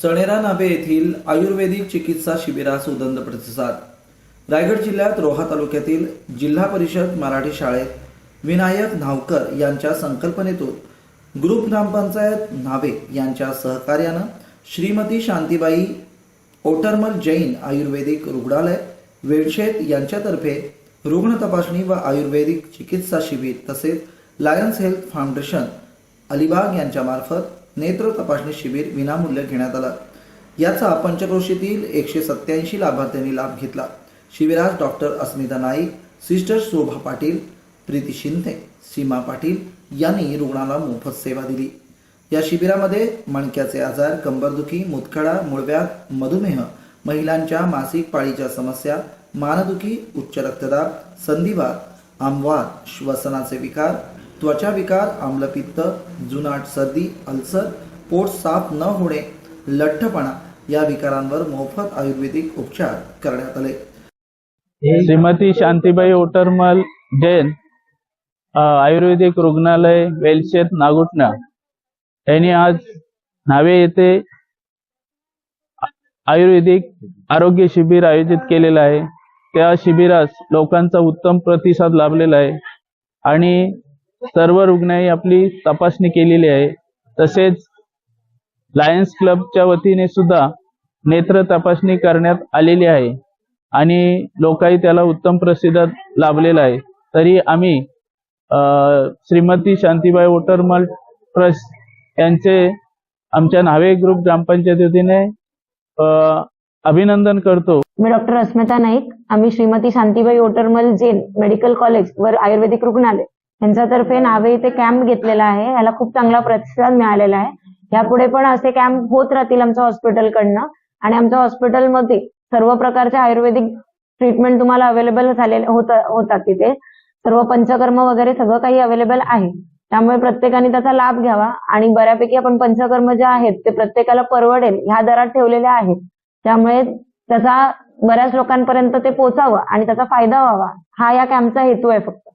चणेरा नाभे येथील आयुर्वेदिक चिकित्सा शिबिरास उदंड प्रतिसाद. रायगड जिल्ह्यात रोहा तालुक्यातील जिल्हा परिषद मराठी शाळेत विनायक न्हावकर यांच्या संकल्पनेतून ग्रुप ग्रामपंचायत न्हावे यांच्या सहकार्यानं श्रीमती शांतीबाई ओटरमल जैन आयुर्वेदिक रुग्णालय वेळशेत यांच्यातर्फे रुग्ण तपासणी व आयुर्वेदिक चिकित्सा शिबिर तसेच लायन्स हेल्थ फाउंडेशन अलिबाग यांच्यामार्फत नेत्र तपासणी शिबिर विनामूल्य घेण्यात आलं. याचा पंचक्रोशीतील एकशे सत्याऐंशी लाभार्थ्यांनी लाभ घेतला. शिबिरात डॉक्टर अस्मिता नाईक सिस्टर शोभा पाटील प्रीती शिंदे सीमा पाटील यांनी रुग्णाला मोफत सेवा दिली. या शिबिरामध्ये मणक्याचे आजार कंबरदुखी मुतखडा मुळव्याध मधुमेह महिलांच्या मासिक पाळीच्या समस्या मानदुखी उच्च रक्तदाब संधिवात आमवात श्वसनाचे विकार त्वचा विकार आम्लपित्त जुनाट सर्दी अल्सर पोट साफ न होणे लठ्ठपणा या विकारांवर मोफत आयुर्वेदिक उपचार करण्यात आले. श्रीमती शांतीबाई ओटरमल जैन आयुर्वेदिक रुग्णालय वेलशेत नागुटणा यांनी आज नावे येथे आयुर्वेदिक आरोग्य शिबिर आयोजित केलेलं आहे. त्या शिबिरास लोकांचा उत्तम प्रतिसाद लाभलेला आहे. आणि सर्व रुग्णांनी आपली तपासणी केलेली आहे. तसेच लायन्स क्लबच्या वतीने सुद्धा नेत्र तपासणी करण्यात आलेली आहे. आणि लोकही त्याला उत्तम प्रसिद्ध लाभलेला आहे. तरी आम्ही अ, श्रीमती शांतीबाई वोटरमल ट्रस्ट यांचे आमच्या नावे ग्रुप ग्रामपंचायत वतीने अभिनंदन करतो. मी डॉक्टर अस्मिता नाईक. आम्ही श्रीमती शांतीबाई ओटरमल जैन मेडिकल कॉलेज वर आयुर्वेदिक रुग्णालय यांच्यातर्फे नावे इथे कॅम्प घेतलेला आहे. याला खूप चांगला प्रतिसाद मिळालेला आहे. यापुढे पण असे कॅम्प होत राहतील आमच्या हॉस्पिटलकडनं आणि आमच्या हॉस्पिटलमध्ये सर्व प्रकारचे आयुर्वेदिक ट्रीटमेंट तुम्हाला अवेलेबल झालेले होतात तिथे. सर्व पंचकर्म वगैरे सगळं काही अवेलेबल आहे. त्यामुळे प्रत्येकाने त्याचा लाभ घ्यावा. आणि बऱ्यापैकी आपण पंचकर्म जे आहेत ते प्रत्येकाला परवडेल ह्या दरात ठेवलेले आहेत. त्यामुळे त्याचा बऱ्याच लोकांपर्यंत ते पोचावं आणि त्याचा फायदा व्हावा. हा या कॅम्पचा हेतू आहे फक्त.